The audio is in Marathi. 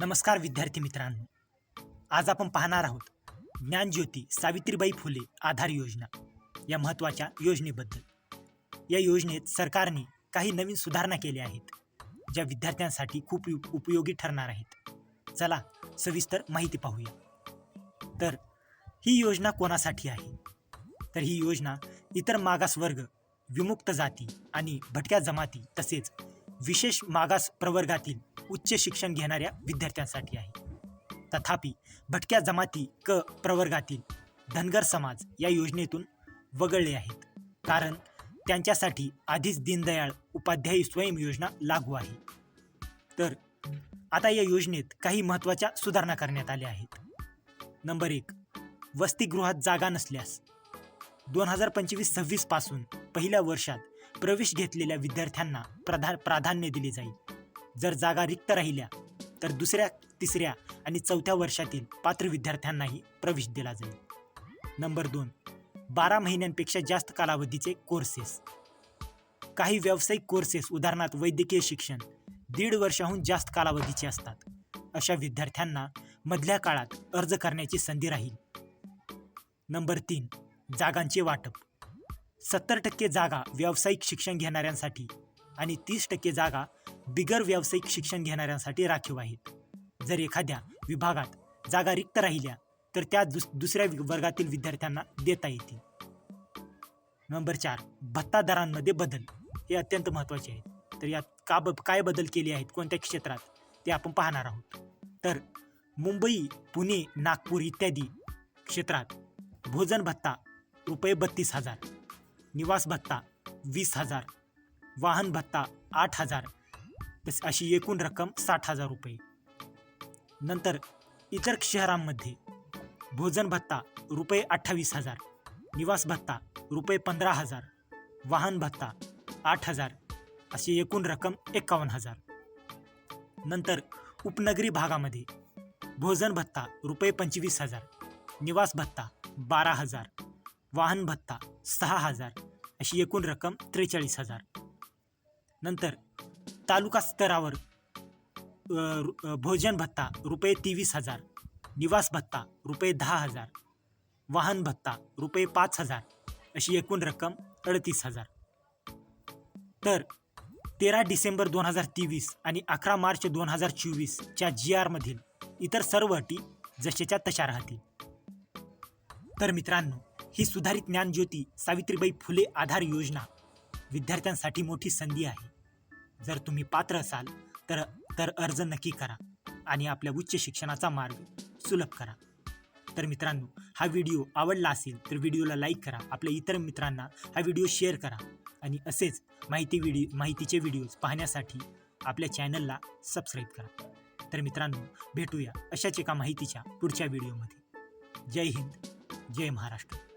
नमस्कार विद्यार्थी मित्रांनो. आज आपण पाहणार आहोत ज्ञानज्योती सावित्रीबाई फुले आधार योजना या महत्त्वाच्या योजनेबद्दल. या योजनेत सरकारने काही नवीन सुधारणा केल्या आहेत ज्या विद्यार्थ्यांसाठी खूप उपयोगी ठरणार आहेत. चला सविस्तर माहिती पाहूया. तर ही योजना कोणासाठी आहे? तर ही योजना इतर मागासवर्ग विमुक्त जाती आणि भटक्या जमाती तसेच विशेष मागास प्रवर्गातील उच्च शिक्षण घेणाऱ्या विद्यार्थ्यांसाठी आहे. तथापि भटक्या जमाती क प्रवर्गातील धनगर समाज या योजनेतून वगळले आहेत. कारण त्यांच्यासाठी आधीच दीनदयाळ उपाध्याय स्वयं योजना लागू आहे. तर आता या योजनेत काही महत्त्वाच्या सुधारणा करण्यात आल्या आहेत. नंबर एक वसतिगृहात जागा नसल्यास. दोन हजार पंचवीस सव्वीसपासून पहिल्या वर्षात प्रवेश घेतलेल्या विद्यार्थ्यांना प्रधा प्राधान्य दिले जाईल जर जागा रिक्त राहिल्या तर दुसऱ्या तिसऱ्या आणि चौथ्या वर्षातील पात्र विद्यार्थ्यांनाही प्रवेश दिला जाईल. नंबर दोन बारा महिन्यांपेक्षा जास्त कालावधीचे कोर्सेस काही व्यावसायिक कोर्सेस उदाहरणार्थ वैद्यकीय शिक्षण दीड वर्षाहून जास्त कालावधीचे असतात. अशा विद्यार्थ्यांना मधल्या काळात अर्ज करण्याची संधी राहील. नंबर तीन जागांचे वाटप. सत्तर टक्के जागा व्यावसायिक शिक्षण घेणाऱ्यांसाठी आणि तीस टक्के जागा बिगर व्यावसायिक शिक्षण घेणाऱ्यांसाठी राखीव आहेत. जर एखाद्या विभागात जागा रिक्त राहिल्या तर त्या दुस दुसऱ्या वर्गातील विद्यार्थ्यांना देता येतील. नंबर चार भत्ता दरांमध्ये बदल. हे अत्यंत महत्त्वाचे आहेत. तर यात का ब काय बदल केले आहेत? कोणत्या क्षेत्रात? ते आपण पाहणार आहोत. तर मुंबई पुणे नागपूर इत्यादी क्षेत्रात भोजन भत्ता रुपये बत्तीस हजार निवास भत्ता वीस हजार वाहन भत्ता आठ हजार तस अशी एकूण रक्कम साठ हजार रुपये. नंतर इतर शहरांमध्ये भोजन भत्ता रुपये अठ्ठावीस हजार निवास भत्ता रुपये पंधरा हजार वाहन भत्ता आठ हजार अशी एकूण रक्कम एकावन्न हजार. नंतर उपनगरी भागामध्ये भोजन भत्ता रुपये पंचवीस हजार निवास भत्ता बारा हजार वाहन भत्ता सहा हजार अशी एकूण रक्कम त्रेचाळीस हजार. नंतर तालुका स्तरावर भोजन भत्ता रुपये तेवीस हजार निवास भत्ता रुपये दहा हजार वाहन भत्ता रुपये पाच हजार अशी एकूण रक्कम अडतीस हजार. तर तेरा डिसेंबर दोन हजार तेवीस आणि अकरा मार्च दोन हजार चोवीसच्या जी आरमधील इतर सर्व अटी जशाच्या तशा राहतील. तर मित्रांनो ही सुधारित ज्ञानज्योती सावित्रीबाई फुले आधार योजना विद्यार्थ्यांसाठी मोठी संधी आहे. जर तुम्ही पात्र असाल तर तर अर्ज नक्की करा आणि आपल्या उच्च शिक्षणाचा मार्ग सुलभ करा. तर मित्रांनो हा व्हिडिओ आवडला असेल तर व्हिडिओला लाईक करा आपल्या इतर मित्रांना हा व्हिडिओ शेअर करा आणि असेच माहिती व्हिडिओ माहितीचे व्हिडिओज पाहण्यासाठी आपल्या चॅनलला सबस्क्राईब करा. तर मित्रांनो भेटूया अशाच एका माहितीच्या पुढच्या व्हिडिओमध्ये. जय हिंद जय महाराष्ट्र.